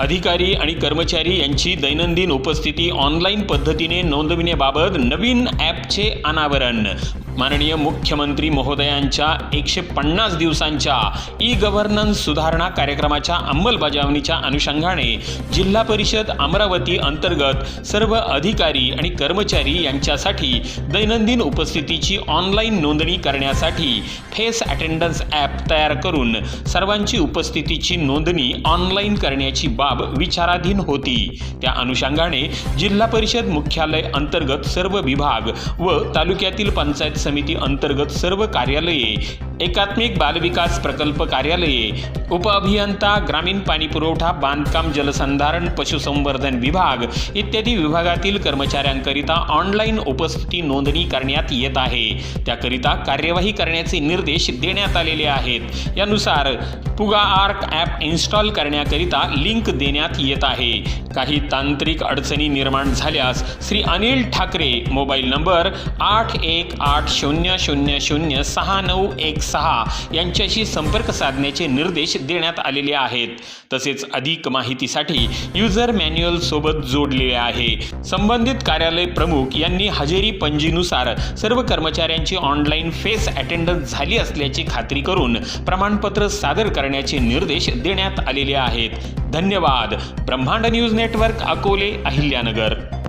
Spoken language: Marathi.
अधिकारी आणि कर्मचारी यांची दैनंदिन उपस्थिती ऑनलाईन पद्धतीने नोंदविण्याबाबत नवीन ॲपचे अनावरण. माननीय मुख्यमंत्री महोदयांच्या एकशे पन्नास दिवसांच्या ई गव्हर्नन्स सुधारणा कार्यक्रमाच्या अंमलबजावणीच्या अनुषंगाने जिल्हा परिषद अमरावती अंतर्गत सर्व अधिकारी आणि कर्मचारी यांच्यासाठी दैनंदिन उपस्थितीची ऑनलाईन नोंदणी करण्यासाठी फेस अटेंडन्स ॲप तयार करून सर्वांची उपस्थितीची नोंदणी ऑनलाईन करण्याची बाब विचाराधीन होती. त्या अनुषंगाने जिल्हा परिषद मुख्यालय अंतर्गत सर्व विभाग व तालुक्यातील पंचायत समिती अंतर्गत सर्व कार्यालये एकात्मिक बालविकास प्रकल्प कार्यालये उपअभियंता ग्रामीण पाणीपुरवठा बांधकाम जलसंधारण पशुसंवर्धन विभाग इत्यादी विभागातील कर्मचाऱ्यांकरिता ऑनलाईन उपस्थिती नोंदणी करण्यात येत आहे. त्याकरिता कार्यवाही करण्याचे निर्देश देण्यात आलेले आहेत. यानुसार पुगा आर्क ॲप इन्स्टॉल करण्याकरिता लिंक देण्यात येत आहे. काही तांत्रिक अडचणी निर्माण झाल्यास श्री अनिल ठाकरे मोबाईल नंबर आठ एक आठ शून्य शून्य शून्य सहा नऊ एक सहा यांच्याशी संपर्क साधण्याचे निर्देश देण्यात आलेले आहेत. तसेच अधिक माहितीसाठी युजर मॅन्युअल सोबत जोडलेले आहे. संबंधित कार्यालय प्रमुख यांनी हजेरी पंजीनुसार सर्व कर्मचाऱ्यांची ऑनलाईन फेस अटेंडन्स झाली असल्याची खात्री करून प्रमाणपत्र सादर करण्याचे निर्देश देण्यात आलेले आहेत. धन्यवाद. ब्रह्मांड न्यूज नेटवर्क अकोले अहिल्यानगर.